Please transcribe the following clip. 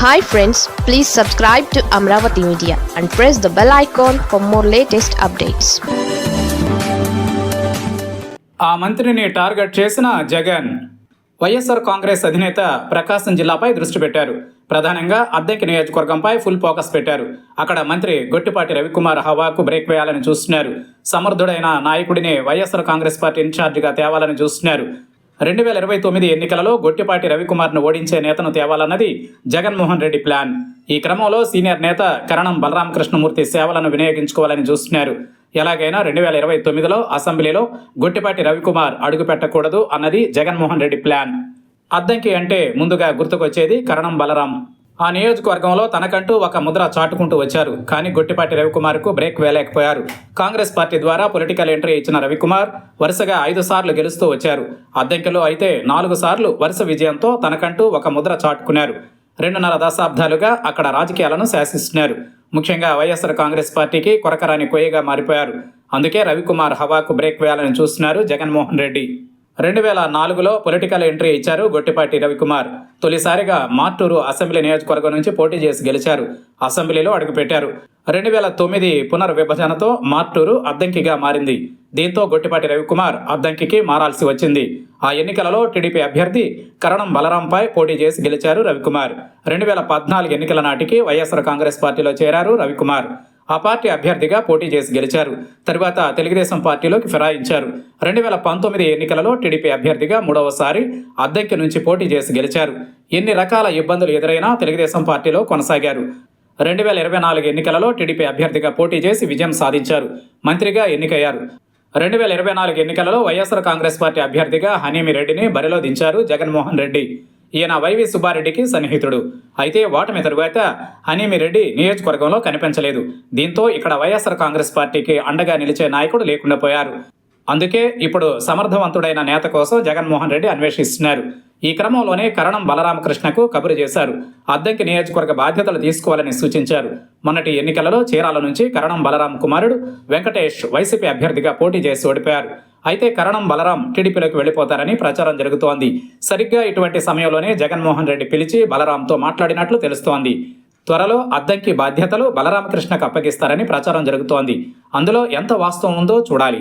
Hi friends please subscribe to Amaravati media and press the bell icon for more latest updates ఆ మంత్రిని target చేసిన జగన్ వైఎస్ఆర్ కాంగ్రెస్ అధినేత ప్రకాశం జిల్లాపై దృష్టి పెట్టారు. ప్రధానంగా అద్దెకి నియోజకవర్గంపై ఫుల్ ఫోకస్ పెట్టారు. అక్కడ మంత్రి గొట్టిపాటి రవికుమార్ హవాకు బ్రేక్ వేయాలని చూస్తున్నారు. సమర్థుడైన నాయకుడిని వైఎస్ఆర్ కాంగ్రెస్ పార్టీ ఇన్ఛార్జిగా తేవాలని చూస్తున్నారు. రెండు వేల ఇరవై తొమ్మిది ఎన్నికలలో గొట్టిపాటి రవికుమార్ను ఓడించే నేతను తేవాలన్నది జగన్మోహన్ రెడ్డి ప్లాన్. ఈ క్రమంలో సీనియర్ నేత కరణం బలరామకృష్ణమూర్తి సేవలను వినియోగించుకోవాలని చూస్తున్నారు. ఎలాగైనా రెండు వేల ఇరవై తొమ్మిదిలో అసెంబ్లీలో గొట్టిపాటి రవికుమార్ అడుగుపెట్టకూడదు అన్నది జగన్మోహన్ రెడ్డి ప్లాన్. అద్దంకి అంటే ముందుగా గుర్తుకొచ్చేది కరణం బలరాం. ఆ నియోజకవర్గంలో తనకంటూ ఒక ముద్ర చాటుకుంటూ వచ్చారు. కానీ గొట్టిపాటి రవికుమార్కు బ్రేక్ వేయలేకపోయారు. కాంగ్రెస్ పార్టీ ద్వారా పొలిటికల్ ఎంట్రీ ఇచ్చిన రవికుమార్ వరుసగా ఐదు సార్లు గెలుస్తూ వచ్చారు. అద్దెంకిలో అయితే నాలుగు సార్లు వరుస విజయంతో తనకంటూ ఒక ముద్ర చాటుకున్నారు. రెండున్నర దశాబ్దాలుగా అక్కడ రాజకీయాలను శాసిస్తున్నారు. ముఖ్యంగా వైఎస్ఆర్ కాంగ్రెస్ పార్టీకి కొరకరాని కొయ్యగా మారిపోయారు. అందుకే రవికుమార్ హవాకు బ్రేక్ వేయాలని చూస్తున్నారు జగన్మోహన్ రెడ్డి. రెండు వేల నాలుగులో పొలిటికల్ ఎంట్రీ ఇచ్చారు గొట్టిపాటి రవికుమార్. తొలిసారిగా మార్టూరు అసెంబ్లీ నియోజకవర్గం నుంచి పోటీ చేసి గెలిచారు. అసెంబ్లీలో అడుగుపెట్టారు. రెండు వేల తొమ్మిది పునర్విభజనతో మార్టూరు అద్దంకిగా మారింది. దీంతో గొట్టిపాటి రవికుమార్ అద్దంకికి మారాల్సి వచ్చింది. ఆ ఎన్నికలలో టీడీపీ అభ్యర్థి కరణం బలరాంపై పోటీ చేసి గెలిచారు రవికుమార్. రెండు వేల పద్నాలుగు ఎన్నికల నాటికి వైఎస్ఆర్ కాంగ్రెస్ పార్టీలో చేరారు రవికుమార్. ఆ పార్టీ అభ్యర్థిగా పోటీ చేసి గెలిచారు. తరువాత తెలుగుదేశం పార్టీలోకి ఫిరాయించారు. రెండు వేల పంతొమ్మిది ఎన్నికలలో టీడీపీ అభ్యర్థిగా మూడవసారి అద్దెక్కి నుంచి పోటీ చేసి గెలిచారు. ఎన్ని రకాల ఇబ్బందులు ఎదురైనా తెలుగుదేశం పార్టీలో కొనసాగారు. రెండు వేల ఇరవై నాలుగు ఎన్నికలలో టీడీపీ అభ్యర్థిగా పోటీ చేసి విజయం సాధించారు. మంత్రిగా ఎన్నికయ్యారు. రెండు వేల ఇరవై నాలుగు ఎన్నికలలో వైఎస్ఆర్ కాంగ్రెస్ పార్టీ అభ్యర్థిగా హనీమి రెడ్డిని బరిలో దించారు జగన్మోహన్ రెడ్డి. ఈయన వైవి సుబ్బారెడ్డికి సన్నిహితుడు. అయితే ఓటమి తరువాత హనీమి రెడ్డి నియోజకవర్గంలో కనిపించలేదు. దీంతో ఇక్కడ వైఎస్ఆర్ కాంగ్రెస్ పార్టీకి అండగా నిలిచే నాయకుడు లేకుండా పోయారు. అందుకే ఇప్పుడు సమర్థవంతుడైన నేత కోసం జగన్మోహన్ రెడ్డి అన్వేషిస్తున్నారు. ఈ క్రమంలోనే కరణం బలరామకృష్ణకు కబురు చేశారు. అద్దంకి నియోజకవర్గ బాధ్యతలు తీసుకోవాలని సూచించారు. మొన్నటి ఎన్నికలలో చీరాల నుంచి కరణం బలరాం కుమారుడు వెంకటేష్ వైసీపీ అభ్యర్థిగా పోటీ చేసి ఓడిపోయారు. అయితే కరణం బలరాం టీడీపీలోకి వెళ్ళిపోతారని ప్రచారం జరుగుతోంది. సరిగ్గా ఇటువంటి సమయంలోనే జగన్మోహన్ రెడ్డి పిలిచి బలరాంతో మాట్లాడినట్లు తెలుస్తోంది. త్వరలో అద్దంకి బాధ్యతలు బలరామకృష్ణకు అప్పగిస్తారని ప్రచారం జరుగుతోంది. అందులో ఎంత వాస్తవం ఉందో చూడాలి.